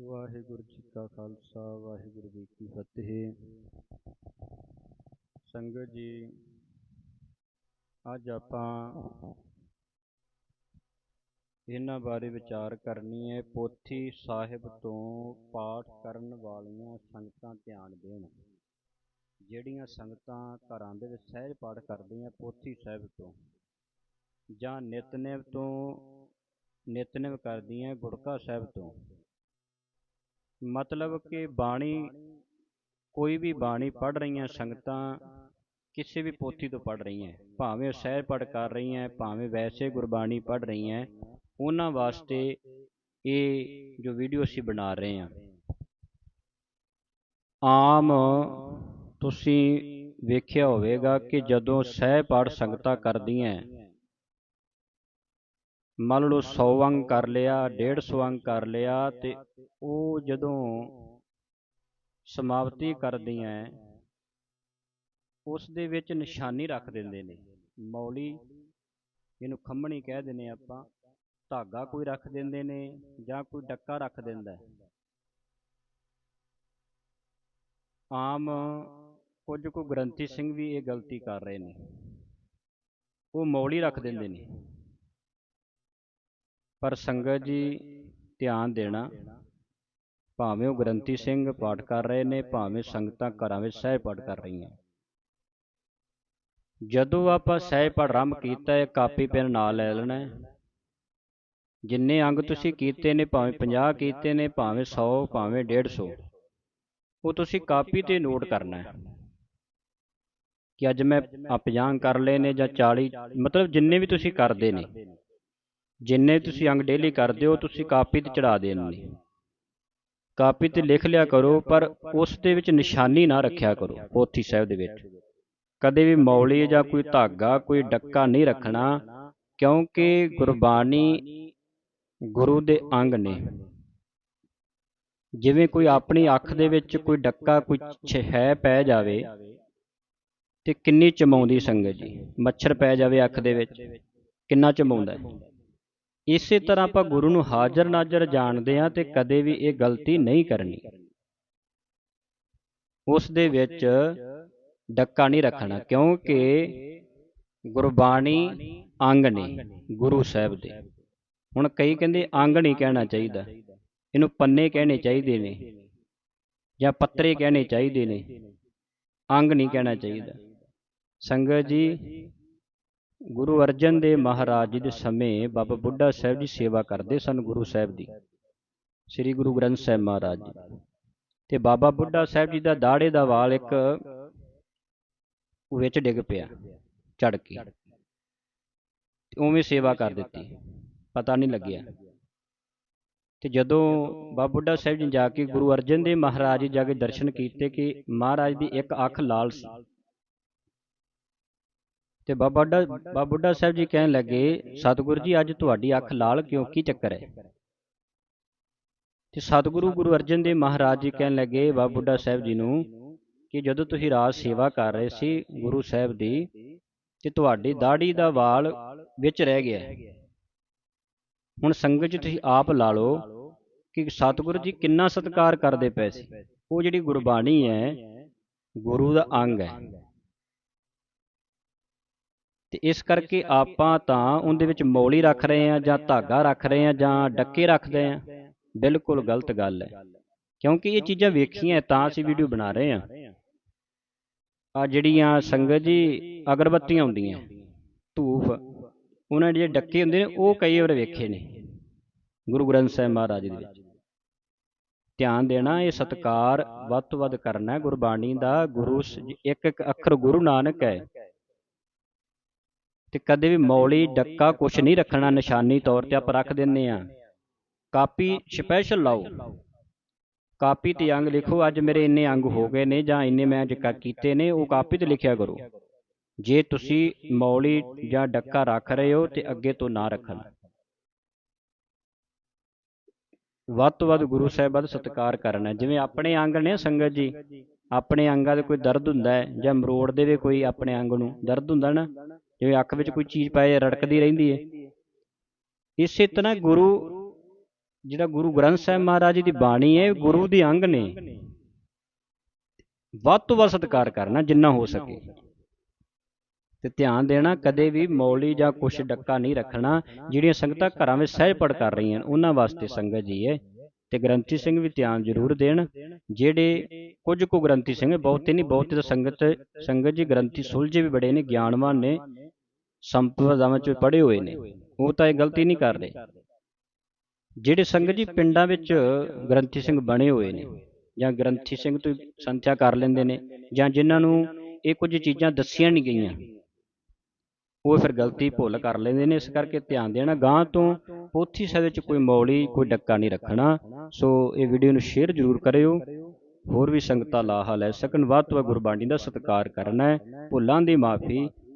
ਵਾਹਿਗੁਰੂ ਜੀ ਕਾ ਖਾਲਸਾ, ਵਾਹਿਗੁਰੂ ਜੀ ਕੀ ਫਤਿਹ। ਸੰਗਤ ਜੀ, ਅੱਜ ਆਪਾਂ ਇਹਨਾਂ ਬਾਰੇ ਵਿਚਾਰ ਕਰਨੀ ਹੈ, ਪੋਥੀ ਸਾਹਿਬ ਤੋਂ ਪਾਠ ਕਰਨ ਵਾਲੀਆਂ ਸੰਗਤਾਂ ਧਿਆਨ ਦੇਣ। ਜਿਹੜੀਆਂ ਸੰਗਤਾਂ ਘਰਾਂ ਦੇ ਵਿੱਚ ਸਹਿਜ ਪਾਠ ਕਰਦੀਆਂ ਪੋਥੀ ਸਾਹਿਬ ਤੋਂ, ਜਾਂ ਨਿਤਨੇਮ ਤੋਂ ਨਿਤਨੇਮ ਕਰਦੀਆਂ ਗੁੜਕਾ ਸਾਹਿਬ ਤੋਂ। ਮਤਲਬ ਕਿ ਬਾਣੀ, ਕੋਈ ਵੀ ਬਾਣੀ ਪੜ੍ਹ ਰਹੀਆਂ ਸੰਗਤਾਂ ਕਿਸੇ ਵੀ ਪੋਥੀ ਤੋਂ ਪੜ੍ਹ ਰਹੀਆਂ, ਭਾਵੇਂ ਉਹ ਸਹਿਜ ਪਾਠ ਕਰ ਰਹੀਆਂ, ਭਾਵੇਂ ਵੈਸੇ ਗੁਰਬਾਣੀ ਪੜ੍ਹ ਰਹੀਆਂ, ਉਹਨਾਂ ਵਾਸਤੇ ਇਹ ਜੋ ਵੀਡੀਓ ਅਸੀਂ ਬਣਾ ਰਹੇ ਹਾਂ। ਆਮ ਤੁਸੀਂ ਵੇਖਿਆ ਹੋਵੇਗਾ ਕਿ ਜਦੋਂ ਸਹਿ ਪਾਠ ਸੰਗਤਾਂ ਕਰਦੀਆਂ ਮੰਨ ਲਓ 100 ਅੰਗ ਕਰ ਲਿਆ 150 ਅੰਗ ਕਰ ਲਿਆ ਤੇ ਉਹ ਜਦੋਂ ਸਮਾਪਤੀ ਕਰਦੀਆਂ ਉਸ ਦੇ ਵਿੱਚ ਨਿਸ਼ਾਨੀ ਰੱਖ ਦਿੰਦੇ ਨੇ। ਮੌਲੀ ਇਹਨੂੰ ਖੰਮਣੀ ਕਹਿ ਦਿੰਦੇ ਆਪਾਂ। ਧਾਗਾ ਕੋਈ ਰੱਖ ਦਿੰਦੇ ਨੇ ਜਾਂ ਕੋਈ ਡੱਕਾ ਰੱਖ ਦਿੰਦਾ ਆਮ ਕੁਝ ਕੁ ਗ੍ਰੰਥੀ ਸਿੰਘ ਵੀ ਇਹ ਗਲਤੀ ਕਰ ਰਹੇ ਨੇ। ਉਹ ਮੌਲੀ ਰੱਖ ਦਿੰਦੇ ਨੇ। ਪਰ ਸੰਗਤ ਜੀ ਧਿਆਨ ਦੇਣਾ, ਭਾਵੇਂ ਉਹ ਗ੍ਰੰਥੀ ਸਿੰਘ ਪਾਠ ਕਰ ਰਹੇ ਨੇ, ਭਾਵੇਂ ਸੰਗਤਾਂ ਘਰਾਂ ਵਿੱਚ ਸਹਿ ਪਾਠ ਕਰ ਰਹੀਆਂ। ਜਦੋਂ ਆਪਾਂ ਸਹਿ ਪਾਠ ਆਰੰਭ ਕੀਤਾ ਹੈ ਕਾਪੀ ਪੈਨ ਨਾਲ ਲੈ ਲੈਣਾ ਜਿੰਨੇ ਅੰਗ ਤੁਸੀਂ ਕੀਤੇ ਨੇ, ਭਾਵੇਂ 50 ਕੀਤੇ ਨੇ, ਭਾਵੇਂ 100 ਭਾਵੇਂ 150 ਉਹ ਤੁਸੀਂ ਕਾਪੀ ਤੇ ਨੋਟ ਕਰਨਾ ਹੈ। ਕਿ ਅੱਜ ਮੈਂ ਆ 50 ਕਰ ਲਏ ਨੇ ਜਾਂ 40 ਮਤਲਬ ਜਿੰਨੇ ਵੀ ਤੁਸੀਂ ਕਰਦੇ ਨੇ ਜਿੰਨੇ ਤੁਸੀਂ ਅੰਗ ਡੇਲੀ ਕਰਦੇ ਹੋ, ਤੁਸੀਂ ਕਾਪੀ ਤੇ ਚੜਾ ਦੇਣੇ ਨੇ ਕਾਪੀ ਤੇ ਲਿਖ ਲਿਆ ਕਰੋ, ਪਰ ਉਸ ਦੇ ਵਿੱਚ ਨਿਸ਼ਾਨੀ ਨਾ ਰੱਖਿਆ ਕਰੋ, ਪੋਥੀ ਸਾਹਿਬ ਦੇ ਵਿੱਚ। ਕਦੇ ਵੀ ਮੌਲੀ ਜਾਂ ਕੋਈ ਧਾਗਾ, ਕੋਈ ਡੱਕਾ ਨਹੀਂ ਰੱਖਣਾ, ਕਿਉਂਕਿ ਗੁਰਬਾਣੀ ਗੁਰੂ ਦੇ ਅੰਗ ਨੇ। ਜਿਵੇਂ ਕੋਈ ਆਪਣੀ ਅੱਖ ਦੇ ਵਿੱਚ ਕੋਈ ਡੱਕਾ, ਕੋਈ ਹੈ ਪੈ ਜਾਵੇ, ਤੇ ਕਿੰਨੀ ਚਮਾਉਂਦੀ ਸੰਗਤ ਜੀ। ਮੱਛਰ ਪੈ ਜਾਵੇ ਅੱਖ ਦੇ ਵਿੱਚ, ਕਿੰਨਾ ਚਮਾਉਂਦਾ ਹੈ ਇਸੇ ਤਰ੍ਹਾਂ ਆਪਾਂ ਗੁਰੂ ਨੂੰ ਹਾਜ਼ਰ ਨਾਜ਼ਰ ਜਾਣਦੇ ਆ ਤੇ ਕਦੇ ਵੀ ਇਹ ਗਲਤੀ ਨਹੀਂ ਕਰਨੀ। ਉਸ ਦੇ ਵਿੱਚ ਡੱਕਾ ਨਹੀਂ ਰੱਖਣਾ, ਕਿਉਂਕਿ ਗੁਰਬਾਣੀ ਅੰਗ ਨੇ ਗੁਰੂ ਸਾਹਿਬ ਦੇ। ਹੁਣ ਕਈ ਕਹਿੰਦੇ ਅੰਗ ਨਹੀਂ ਕਹਿਣਾ ਚਾਹੀਦਾ। ਇਹਨੂੰ ਪੰਨੇ ਕਹਿਣੇ ਚਾਹੀਦੇ ਨੇ ਜਾਂ ਪੱਤਰੇ ਕਹਿਣੇ ਚਾਹੀਦੇ ਨੇ। ਅੰਗ ਨਹੀਂ ਕਹਿਣਾ ਚਾਹੀਦਾ। ਸੰਗਤ ਜੀ ਗੁਰੂ ਅਰਜਨ ਦੇਵ ਮਹਾਰਾਜ ਜੀ ਦੇ ਸਮੇਂ ਬਾਬਾ ਬੁੱਢਾ ਸਾਹਿਬ ਜੀ ਸੇਵਾ ਕਰਦੇ ਸਨ ਗੁਰੂ ਸਾਹਿਬ ਦੀ, ਸ੍ਰੀ ਗੁਰੂ ਗ੍ਰੰਥ ਸਾਹਿਬ ਮਹਾਰਾਜ ਜੀ। ਤੇ ਬਾਬਾ ਬੁੱਢਾ ਸਾਹਿਬ ਜੀ ਦਾ ਦਾੜੇ ਦਾ ਵਾਲ ਇੱਕ ਵਿੱਚ ਡਿੱਗ ਪਿਆ, ਝੜ ਕੇ। ਤੇ ਉਵੇਂ ਸੇਵਾ ਕਰ ਦਿੱਤੀ, ਪਤਾ ਨਹੀਂ ਲੱਗਿਆ। ਤੇ ਜਦੋਂ ਬਾਬਾ ਬੁੱਢਾ ਸਾਹਿਬ ਜੀ ਜਾ ਕੇ ਗੁਰੂ ਅਰਜਨ ਦੇਵ ਮਹਾਰਾਜ ਜੀ ਜਾ ਕੇ ਦਰਸ਼ਨ ਕੀਤੇ ਕਿ ਮਹਾਰਾਜ ਦੀ ਇੱਕ ਅੱਖ ਲਾਲ ਸੀ। ਤੇ ਬਾਬਾ ਬਾਬਾ ਬੁੱਢਾ ਸਾਹਿਬ ਜੀ ਕਹਿਣ ਲੱਗੇ, ਸਤਿਗੁਰੂ ਜੀ, ਅੱਜ ਤੁਹਾਡੀ ਅੱਖ ਲਾਲ ਕਿਉਂ? ਕੀ ਚੱਕਰ ਹੈ? ਤੇ ਸਤਿਗੁਰੂ ਗੁਰੂ ਅਰਜਨ ਦੇਵ ਮਹਾਰਾਜ ਜੀ ਕਹਿਣ ਲੱਗੇ, ਬਾਬਾ ਬੁੱਢਾ ਸਾਹਿਬ ਜੀ ਨੂੰ ਕਿ ਜਦੋਂ ਤੁਸੀਂ ਰਾਜ ਸੇਵਾ ਕਰ ਰਹੇ ਸੀ ਗੁਰੂ ਸਾਹਿਬ ਦੀ, ਤੇ ਤੁਹਾਡੀ ਦਾੜੀ ਦਾ ਵਾਲ ਵਿੱਚ ਰਹਿ ਗਿਆ ਹੁਣ ਸੰਗਤ ਜੀ ਤੁਸੀਂ ਆਪ ਲਾ ਲਓ ਕਿ ਸਤਿਗੁਰੂ ਜੀ ਕਿੰਨਾ ਸਤਿਕਾਰ ਕਰਦੇ ਪਏ ਸੀ। ਉਹ ਜਿਹੜੀ ਗੁਰਬਾਣੀ ਹੈ, ਗੁਰੂ ਦਾ ਅੰਗ ਹੈ। ਤੇ ਇਸ ਕਰਕੇ ਆਪਾਂ ਤਾਂ ਉਹਦੇ ਵਿੱਚ ਮੌਲੀ ਰੱਖ ਰਹੇ ਆ ਜਾਂ ਧਾਗਾ ਰੱਖ ਰਹੇ ਆ ਜਾਂ ਡੱਕੇ ਰੱਖਦੇ ਆ ਬਿਲਕੁਲ ਗਲਤ ਗੱਲ ਹੈ। ਕਿਉਂਕਿ ਇਹ ਚੀਜ਼ਾਂ ਵੇਖੀਆਂ ਤਾਂ ਅਸੀਂ ਵੀਡੀਓ ਬਣਾ ਰਹੇ ਆ ਆ ਜਿਹੜੀਆਂ ਸੰਗਤ ਜੀ ਅਗਰਬੱਤੀਆਂ ਹੁੰਦੀਆਂ। ਧੂਫ। ਉਹਨਾਂ ਦੇ ਜਿਹੜੇ ਡੱਕੇ ਹੁੰਦੇ ਨੇ ਉਹ ਕਈ ਵਾਰ ਵੇਖੇ ਨੇ। ਗੁਰੂ ਗ੍ਰੰਥ ਸਾਹਿਬ ਮਹਾਰਾਜ ਦੇ ਵਿੱਚ। ਧਿਆਨ ਦੇਣਾ ਇਹ ਸਤਕਾਰ ਵੱਧ ਤੋਂ ਵੱਧ ਕਰਨਾ ਗੁਰਬਾਣੀ ਦਾ ਗੁਰੂ ਇੱਕ ਇੱਕ ਅੱਖਰ ਗੁਰੂ ਨਾਨਕ ਹੈ। ਤੇ ਕਦੇ ਵੀ ਮੌਲੀ ਡੱਕਾ ਕੁਛ ਨਹੀਂ ਰੱਖਣਾ ਨਿਸ਼ਾਨੀ ਤੌਰ ਤੇ ਆਪਾਂ ਰੱਖ ਦਿੰਨੇ ਆ ਕਾਪੀ ਸਪੈਸ਼ਲ ਲਾਓ। ਕਾਪੀ ਤੇ ਅੰਗ ਲਿਖੋ ਅੱਜ ਮੇਰੇ ਇੰਨੇ ਅੰਗ ਹੋ ਗਏ ਨੇ ਜਾਂ ਇੰਨੇ ਮੈਂ ਜਿਕਾ ਕੀਤੇ ਨੇ ਉਹ ਕਾਪੀ ਤੇ ਲਿਖਿਆ ਕਰੋ। ਜੇ ਤੁਸੀਂ ਮੌਲੀ ਜਾਂ ਡੱਕਾ ਰੱਖ ਰਹੇ ਹੋ ਤੇ ਅੱਗੇ ਤੋਂ ਨਾ ਰੱਖਣਾ। ਵੱਧ ਤੋਂ ਵੱਧ ਗੁਰੂ ਸਾਹਿਬ ਦਾ ਸਤਿਕਾਰ ਕਰਨਾ। ਜਿਵੇਂ ਆਪਣੇ ਅੰਗ ਨੇ ਸੰਗਤ ਜੀ ਆਪਣੇ ਅੰਗਾਂ ਦੇ ਕੋਈ ਦਰਦ ਹੁੰਦਾ ਹੈ ਜਾਂ ਮਰੋੜ ਦੇਵੇ ਕੋਈ ਆਪਣੇ ਅੰਗ ਨੂੰ ਦਰਦ ਹੁੰਦਾ ਨਾ? ਜਿਵੇਂ ਅੱਖ ਵਿੱਚ ਕੋਈ ਚੀਜ਼ ਪਾਏ ਰੜਕਦੀ ਰਹਿੰਦੀ ਹੈ ਇਸੇ ਤਰ੍ਹਾਂ ਗੁਰੂ, ਜਿਹੜਾ ਗੁਰੂ ਗ੍ਰੰਥ ਸਾਹਿਬ ਮਹਾਰਾਜ ਜੀ ਦੀ ਬਾਣੀ ਹੈ ਗੁਰੂ ਦੇ ਅੰਗ ਨੇ। ਵੱਧ ਤੋਂ ਵੱਧ ਸਤਿਕਾਰ ਕਰਨਾ ਜਿੰਨਾ ਹੋ ਸਕੇ। ਤੇ ਧਿਆਨ ਦੇਣਾ, ਕਦੇ ਵੀ ਮੌਲੀ ਜਾਂ ਕੁਛ ਡੱਕਾ ਨਹੀਂ ਰੱਖਣਾ, ਜਿਹੜੀਆਂ ਸੰਗਤਾਂ ਘਰਾਂ ਵਿੱਚ ਸਹਿਜ ਪੜ ਕਰ ਰਹੀਆਂ ਨੇ, ਉਹਨਾਂ ਵਾਸਤੇ ਸੰਗਤ ਜੀ ਹੈ ਤੇ ਗ੍ਰੰਥੀ ਸਿੰਘ ਵੀ ਧਿਆਨ ਜ਼ਰੂਰ ਦੇਣ, ਜਿਹੜੇ ਕੁਝ ਕੁ ਗ੍ਰੰਥੀ ਸਿੰਘ, ਬਹੁਤੇ ਨਹੀਂ, ਬਹੁਤੇ ਤਾਂ ਸੰਗਤ ਸੰਗਤ ਜੀ, ਗ੍ਰੰਥੀ ਸੁਲਝੇ ਵੀ ਬੜੇ ਨੇ, ਗਿਆਨਵਾਨ ਨੇ। ਸੰਪਰਦਾਵਾਂ ਚ ਪੜ੍ਹੇ ਹੋਏ ਨੇ। ਉਹ ਤਾਂ ਇਹ ਗਲਤੀ ਨਹੀਂ ਕਰ ਰਹੇ ਜਿਹੜੇ ਸੰਗਤ ਜੀ ਪਿੰਡਾਂ ਵਿੱਚ ਗ੍ਰੰਥੀ ਸਿੰਘ ਬਣੇ ਹੋਏ ਨੇ ਜਾਂ ਗ੍ਰੰਥੀ ਸਿੰਘ ਤੋਂ ਸੰਥਿਆ ਕਰ ਲੈਂਦੇ ਨੇ ਜਾਂ ਜਿਨ੍ਹਾਂ ਨੂੰ ਇਹ ਕੁਝ ਚੀਜ਼ਾਂ ਦੱਸੀਆਂ ਨਹੀਂ ਗਈਆਂ, ਉਹ ਫਿਰ ਗਲਤੀ ਭੁੱਲ ਕਰ ਲੈਂਦੇ ਨੇ। ਇਸ ਕਰਕੇ ਧਿਆਨ ਦੇਣਾ ਗਾਂ ਤੋਂ ਪੋਥੀ ਸਾਹਿਬ ਵਿੱਚ ਕੋਈ ਮੌਲੀ, ਕੋਈ ਡੱਕਾ ਨਹੀਂ ਰੱਖਣਾ। ਸੋ ਇਹ ਵੀਡੀਓ ਨੂੰ ਸ਼ੇਅਰ ਜ਼ਰੂਰ ਕਰਿਓ। ਹੋਰ ਵੀ ਸੰਗਤਾਂ ਲਾਹਾ ਲੈ ਸਕਣ। ਵੱਧ ਤੋਂ ਵੱਧ ਗੁਰਬਾਣੀ ਦਾ ਸਤਿਕਾਰ ਕਰਨਾ ਹੈ। ਭੁੱਲਾਂ ਦੀ ਮਾਫੀ